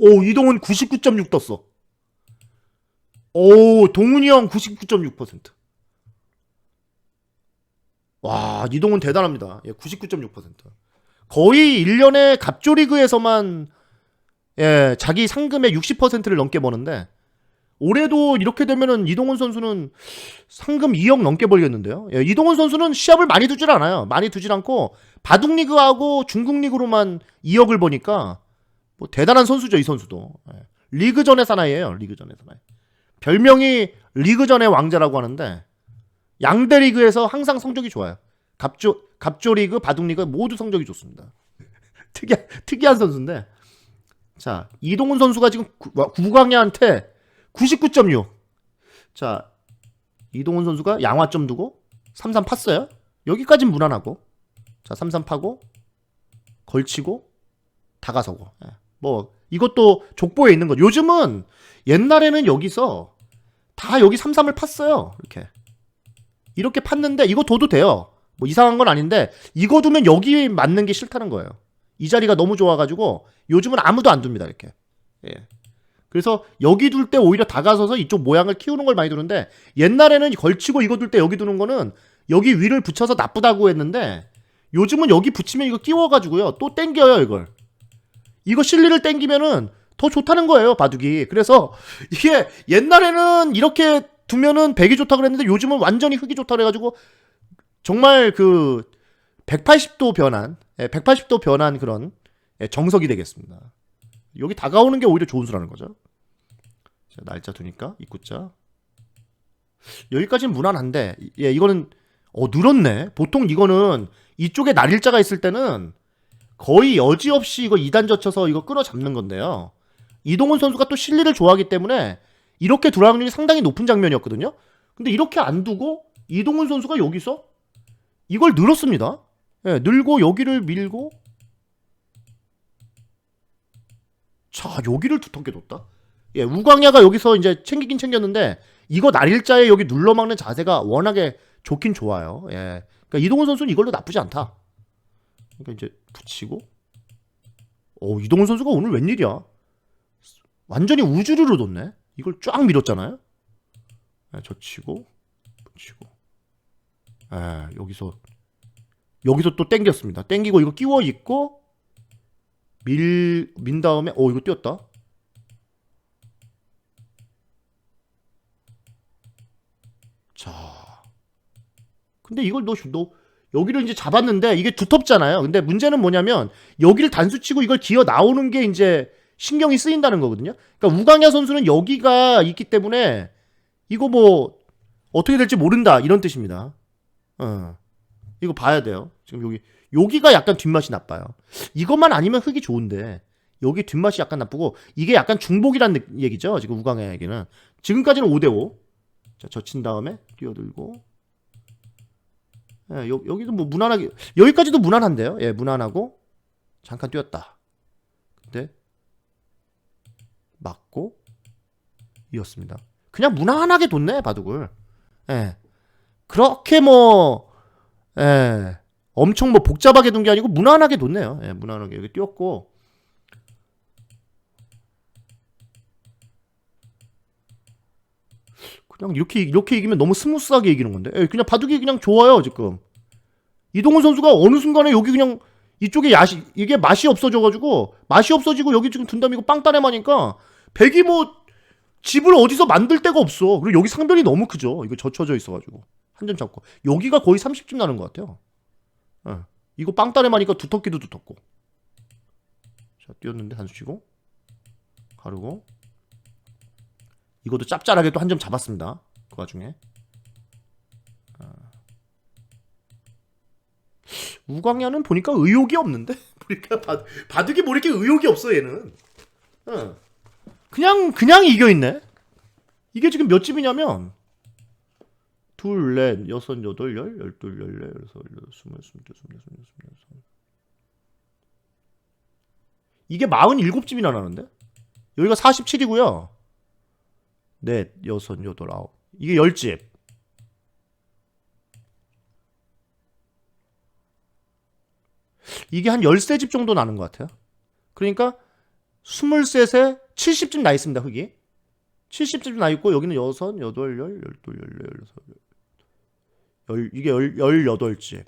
오, 이동훈 99.6 떴어. 오, 동훈이 형 99.6%. 와, 이동훈 대단합니다. 예, 99.6%. 거의 1년에 갑조리그에서만 예, 자기 상금의 60%를 넘게 버는데 올해도 이렇게 되면은 이동훈 선수는 상금 2억 넘게 벌겠는데요. 예, 이동훈 선수는 시합을 많이 두질 않아요. 많이 두질 않고 바둑 리그하고 중국 리그로만 2억을 버니까 뭐 대단한 선수죠, 이 선수도. 예, 리그전의 사나이예요. 리그전의 사나이. 별명이 리그전의 왕자라고 하는데 양대 리그에서 항상 성적이 좋아요. 갑조 갑조 리그, 바둑 리그 모두 성적이 좋습니다. 특이한 특이한 선수인데 자 이동훈 선수가 지금 구- 와, 구강야한테 99.6. 자 이동훈 선수가 양화점 두고 33 팠어요. 여기까진 무난하고 자 33 파고 걸치고 다가서고 예. 뭐 이것도 족보에 있는 거. 요즘은 옛날에는 여기서 다 여기 33을 팠어요. 이렇게 이렇게 팠는데 이거 둬도 돼요. 뭐 이상한 건 아닌데 이거 두면 여기 맞는 게 싫다는 거예요. 이 자리가 너무 좋아가지고 요즘은 아무도 안 둡니다 이렇게. 예. 그래서 여기 둘 때 오히려 다가서서 이쪽 모양을 키우는 걸 많이 두는데 옛날에는 걸치고 이거 둘 때 여기 두는 거는 여기 위를 붙여서 나쁘다고 했는데 요즘은 여기 붙이면 이거 끼워가지고요 또 땡겨요 이걸. 이거 실리를 땡기면은 더 좋다는 거예요 바둑이. 그래서 이게 옛날에는 이렇게 두면은 백이 좋다 그랬는데 요즘은 완전히 흙이 좋다 그래가지고 정말 그 180도 변한, 예, 180도 변한 그런 예, 정석이 되겠습니다. 여기 다가오는 게 오히려 좋은 수라는 거죠. 자, 날짜 두니까 입구자 여기까지는 무난한데 예 이거는 어 늘었네. 보통 이거는 이쪽에 날일자가 있을 때는 거의 여지없이 이거 2단 젖혀서 이거 끌어잡는 건데요. 이동훈 선수가 또 실리를 좋아하기 때문에 이렇게 돌아갈 확률이 상당히 높은 장면이었거든요. 근데 이렇게 안 두고 이동훈 선수가 여기서 이걸 늘었습니다. 예, 늘고 여기를 밀고 자 여기를 두텁게 뒀다. 예, 우광야가 여기서 이제 챙기긴 챙겼는데 이거 날일자에 여기 눌러막는 자세가 워낙에 좋긴 좋아요. 예, 그러니까 이동훈 선수는 이걸로 나쁘지 않다. 그러니까 이제 붙이고, 오 이동훈 선수가 오늘 웬일이야? 완전히 우주르르 뒀네. 이걸 쫙 밀었잖아요. 예, 젖히고 붙이고, 예, 여기서 여기서 또 땡겼습니다. 땡기고 이거 끼워 있고 밀, 민 다음에, 어, 이거 뛰었다. 자. 근데 이걸 너, 너, 여기를 이제 잡았는데 이게 두텁잖아요. 근데 문제는 뭐냐면 여기를 단수 치고 이걸 기어 나오는 게 이제 신경이 쓰인다는 거거든요. 그러니까 우강야 선수는 여기가 있기 때문에 이거 뭐 어떻게 될지 모른다 이런 뜻입니다. 어. 이거 봐야 돼요. 지금 여기 여기가 약간 뒷맛이 나빠요. 이것만 아니면 흙이 좋은데 여기 뒷맛이 약간 나쁘고 이게 약간 중복이란 느- 얘기죠. 지금 우강의 얘기는 지금까지는 5대 5. 자 젖힌 다음에 뛰어들고 예, 여, 여기도 뭐 무난하게 여기까지도 무난한데요. 예, 무난하고 잠깐 뛰었다. 근데 맞고 이었습니다. 그냥 무난하게 뒀네 바둑을. 예. 그렇게 뭐 예. 엄청 뭐 복잡하게 둔 게 아니고 무난하게 뒀네요. 예, 무난하게 여기 띄었고 그냥 이렇게 이렇게 이기면 너무 스무스하게 이기는 건데. 예, 그냥 바둑이 그냥 좋아요 지금. 이동훈 선수가 어느 순간에 여기 그냥 이쪽에 야시 이게 맛이 없어져가지고 맛이 없어지고 여기 지금 이거 빵따레마니까 백이 뭐 집을 어디서 만들 데가 없어. 그리고 여기 상변이 너무 크죠. 이거 젖혀져 있어가지고 한 점 잡고 여기가 거의 30점 나는 것 같아요. 예. 이거 빵따레마니까 두텁기도 두텁고. 자 뛰었는데 한수 치고 가르고 이것도 짭짤하게 또 한 점 잡았습니다. 그 와중에 아. 우광야는 보니까 의욕이 없는데 보니까 바, 바둑이 뭐 이렇게 의욕이 없어 얘는. 어. 그냥 그냥 이겨 있네. 이게 지금 몇 집이냐면 둘, 넷, 여섯, 여덟, 열, 열둘, 열네, 열여섯, 열여덟, 스물, 스물두, 스물네, 스물네, 스물여섯. 이게 47집이나 나는데? 여기가 47이고요. 넷, 여섯, 여덟, 아홉. 이게 10집. 이게 한 13집 정도 나는 것 같아요. 그러니까 23에 70쯤 나 있습니다, 흙이. 70쯤 나 있고 여기는 6, 8, 10, 12, 14, 16, 열, 이게 열, 18집.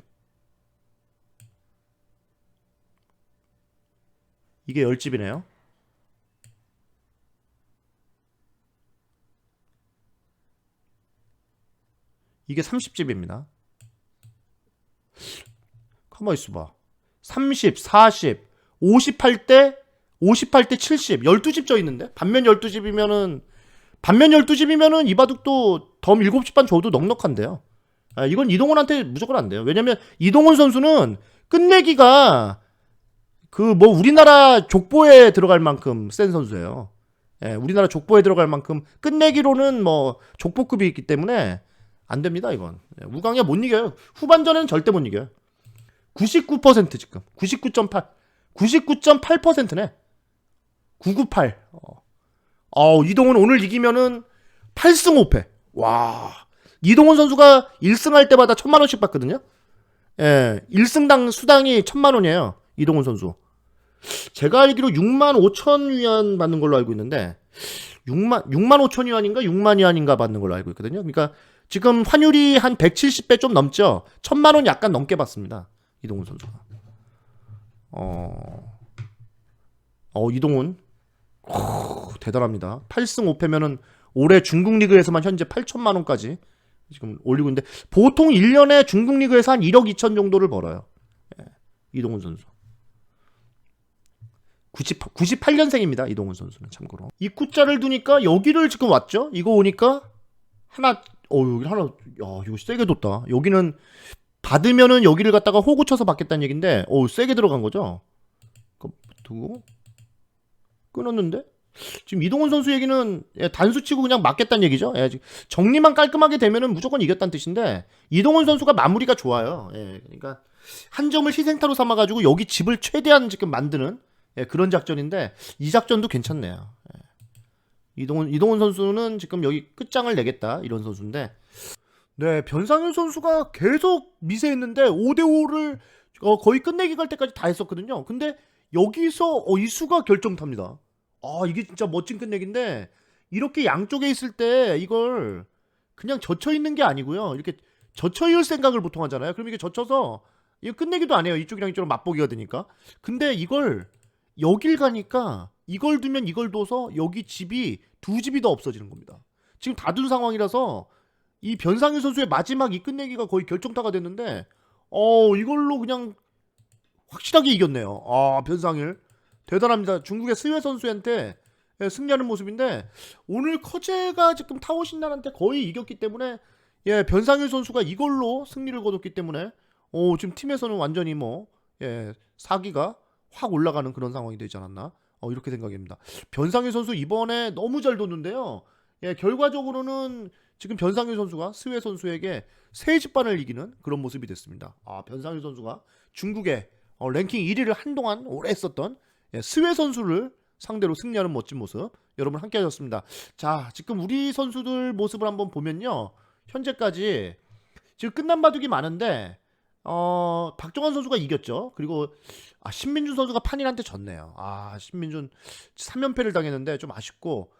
이게 10집이네요. 이게 30집입니다. 가만 있어봐. 30, 40, 58대, 58대 70, 12집 져 있는데? 반면 12집이면은, 반면 12집이면은 이바둑도 덤 7집 반 줘도 넉넉한데요. 아, 이건 이동훈한테 무조건 안 돼요. 왜냐면 이동훈 선수는 끝내기가 그 뭐 우리나라 족보에 들어갈 만큼 센 선수예요. 예, 우리나라 족보에 들어갈 만큼 끝내기로는 뭐 족보급이 있기 때문에 안 됩니다, 이건. 예, 우강이야 못 이겨요. 후반전에는 절대 못 이겨요. 99% 지금. 99.8. 99.8%네. 998. 어. 어, 이동훈 오늘 이기면은 8승 5패. 와. 이동훈 선수가 1승 할 때마다 천만 원씩 받거든요. 예. 1승당 수당이 천만 원이에요. 이동훈 선수. 제가 알기로 6만 5천 위안 받는 걸로 알고 있는데 6만 6만 5천 위안인가 6만 위안인가 받는 걸로 알고 있거든요. 그러니까 지금 환율이 한 170배 좀 넘죠. 천만 원 약간 넘게 받습니다. 이동훈 선수가. 어. 어, 이동훈. 오, 대단합니다. 8승 5패면은 올해 중국 리그에서만 현재 8천만 원까지 지금 올리고 있는데 보통 1년에 중국 리그에서 한 1억 2천 정도를 벌어요. 예, 이동훈 선수. 90, 98년생입니다. 이동훈 선수는 참고로. 입구자를 두니까 여기를 지금 왔죠. 이거 오니까 하나 어 여기 하나 야 이거 세게 뒀다. 여기는 받으면은 여기를 갖다가 호구 쳐서 받겠다는 얘긴데 어 세게 들어간 거죠. 그 두고 끊었는데 지금 이동훈 선수 얘기는 예, 단수 치고 그냥 맞겠다는 얘기죠. 예, 정리만 깔끔하게 되면은 무조건 이겼다는 뜻인데 이동훈 선수가 마무리가 좋아요. 예, 그러니까 한 점을 희생타로 삼아가지고 여기 집을 최대한 지금 만드는 예, 그런 작전인데 이 작전도 괜찮네요. 예. 이동훈 이동훈 선수는 지금 여기 끝장을 내겠다 이런 선수인데 네 변상현 선수가 계속 미세했는데 5대 5를 어, 거의 끝내기 갈 때까지 다 했었거든요. 근데 여기서 어, 이 수가 결정탑니다. 아 이게 진짜 멋진 끝내기인데 이렇게 양쪽에 있을 때 이걸 그냥 젖혀 있는 게 아니고요. 이렇게 젖혀 있을 생각을 보통 하잖아요. 그럼 이게 젖혀서 이거 끝내기도 안 해요. 이쪽이랑 이쪽으로 맛보기가 되니까. 근데 이걸 여길 가니까 이걸 두면 이걸 둬서 여기 집이 두 집이 더 없어지는 겁니다. 지금 다 둔 상황이라서 이 변상현 선수의 마지막 이 끝내기가 거의 결정타가 됐는데 어 이걸로 그냥 확실하게 이겼네요. 아 변상일 대단합니다. 중국의 스웨 선수한테 예, 승리하는 모습인데 오늘 커제가 지금 타오 신난한테 거의 이겼기 때문에 예 변상일 선수가 이걸로 승리를 거뒀기 때문에 오 지금 팀에서는 완전히 뭐 예, 사기가 확 올라가는 그런 상황이 되지 않았나 어, 이렇게 생각합니다. 변상일 선수 이번에 너무 잘 뒀는데요. 예 결과적으로는 지금 변상일 선수가 스웨 선수에게 세 집반을 이기는 그런 모습이 됐습니다. 아 변상일 선수가 중국의 어, 랭킹 1위를 한동안 오래 했었던 예, 스웨 선수를 상대로 승리하는 멋진 모습 여러분 함께 하셨습니다. 자, 지금 우리 선수들 모습을 한번 보면요. 현재까지 지금 끝난 바둑이 많은데 어, 박정환 선수가 이겼죠. 그리고 아, 신민준 선수가 판일한테 졌네요. 아, 신민준 3연패를 당했는데 좀 아쉽고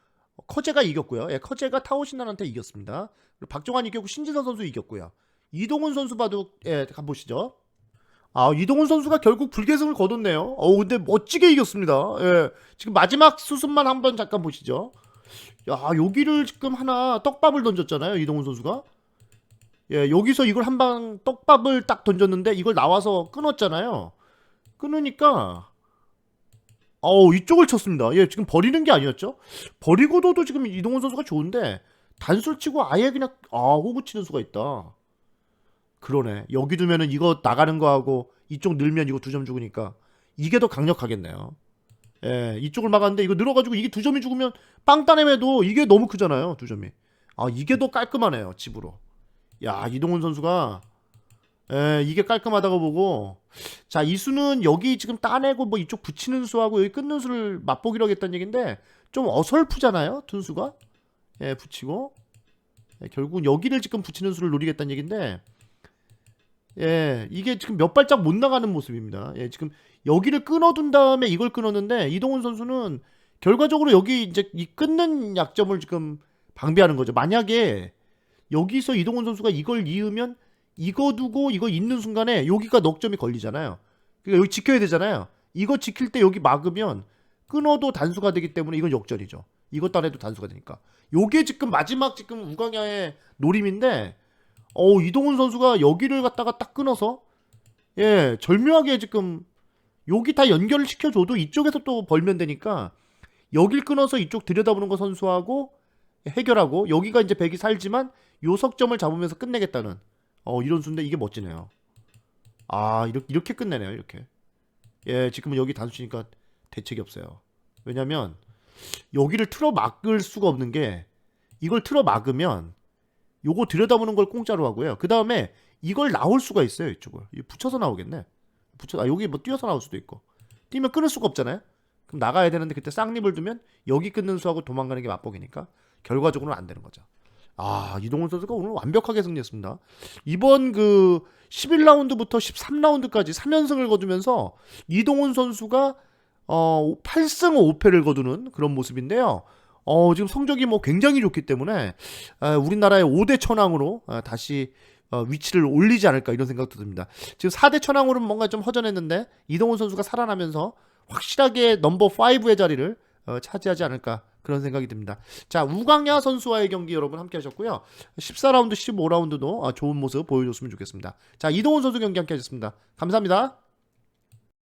커제가 이겼고요. 예, 커제가 타오신난한테 이겼습니다. 박정환 이겼고 신지선 선수 이겼고요. 이동훈 선수 바둑 예, 가보시죠. 아, 이동훈 선수가 결국 불계승을 거뒀네요. 어, 근데 멋지게 이겼습니다. 예. 지금 마지막 수순만 한번 잠깐 보시죠. 야, 여기를 지금 하나 떡밥을 던졌잖아요. 이동훈 선수가. 예, 여기서 이걸 한 방 떡밥을 딱 던졌는데 이걸 나와서 끊었잖아요. 끊으니까 어우, 이쪽을 쳤습니다. 예, 지금 버리는 게 아니었죠? 버리고도 지금 이동훈 선수가 좋은데 단술 치고 아예 그냥 아, 호구 치는 수가 있다. 그러네. 여기 두면은 이거 나가는 거하고 이쪽 늘면 이거 두 점 죽으니까 이게 더 강력하겠네요. 예, 이쪽을 막았는데 이거 늘어가지고 이게 두 점이 죽으면 빵 따내매도 이게 너무 크잖아요. 두 점이. 아, 이게 더 깔끔하네요. 집으로. 야, 이동훈 선수가 예, 이게 깔끔하다고 보고 자, 이 수는 여기 지금 따내고 뭐 이쪽 붙이는 수하고 여기 끊는 수를 맛보기로 하겠다는 얘긴데 좀 어설프잖아요. 둔수가. 예, 붙이고 예, 결국 여기를 지금 붙이는 수를 노리겠다는 얘긴데 예, 이게 지금 몇 발짝 못 나가는 모습입니다. 예, 지금 여기를 끊어둔 다음에 이걸 끊었는데 이동훈 선수는 결과적으로 여기 이제 이 끊는 약점을 지금 방비하는 거죠. 만약에 여기서 이동훈 선수가 이걸 이으면 이거 두고 이거 있는 순간에 여기가 넉점이 걸리잖아요. 그러니까 여기 지켜야 되잖아요. 이거 지킬 때 여기 막으면 끊어도 단수가 되기 때문에 이건 역전이죠. 이것 안 해도 단수가 되니까. 요게 지금 마지막 지금 우강야의 노림인데 어 이동훈 선수가 여기를 갖다가 딱 끊어서 예 절묘하게 지금 여기 다 연결을 시켜줘도 이쪽에서 또 벌면 되니까 여길 끊어서 이쪽 들여다보는 거 선수하고 해결하고 여기가 이제 백이 살지만 요 석점을 잡으면서 끝내겠다는 어 이런 수인데 이게 멋지네요. 아 이렇게 이렇게 끝내네요 이렇게. 예 지금은 여기 단수니까 대책이 없어요. 왜냐면 여기를 틀어 막을 수가 없는 게 이걸 틀어 막으면 요거 들여다보는 걸 공짜로 하고요. 그 다음에 이걸 나올 수가 있어요 이쪽을 붙여서 나오겠네. 붙여 아 여기 뭐 뛰어서 나올 수도 있고 뛰면 끊을 수가 없잖아요. 그럼 나가야 되는데 그때 쌍립을 두면 여기 끊는 수하고 도망가는 게 맛보기니까 결과적으로는 안 되는 거죠. 아 이동훈 선수가 오늘 완벽하게 승리했습니다. 이번 그 11라운드부터 13라운드까지 3연승을 거두면서 이동훈 선수가 어 8승 5패를 거두는 그런 모습인데요. 어 지금 성적이 뭐 굉장히 좋기 때문에 아, 우리나라의 5대 천왕으로 아, 다시 어, 위치를 올리지 않을까 이런 생각도 듭니다. 지금 4대 천왕으로는 뭔가 좀 허전했는데 이동훈 선수가 살아나면서 확실하게 넘버 5의 자리를 어, 차지하지 않을까 그런 생각이 듭니다. 자 우강야 선수와의 경기 여러분 함께 하셨고요. 14라운드, 15라운드도 아, 좋은 모습 보여줬으면 좋겠습니다. 자 이동훈 선수 경기 함께 하셨습니다. 감사합니다.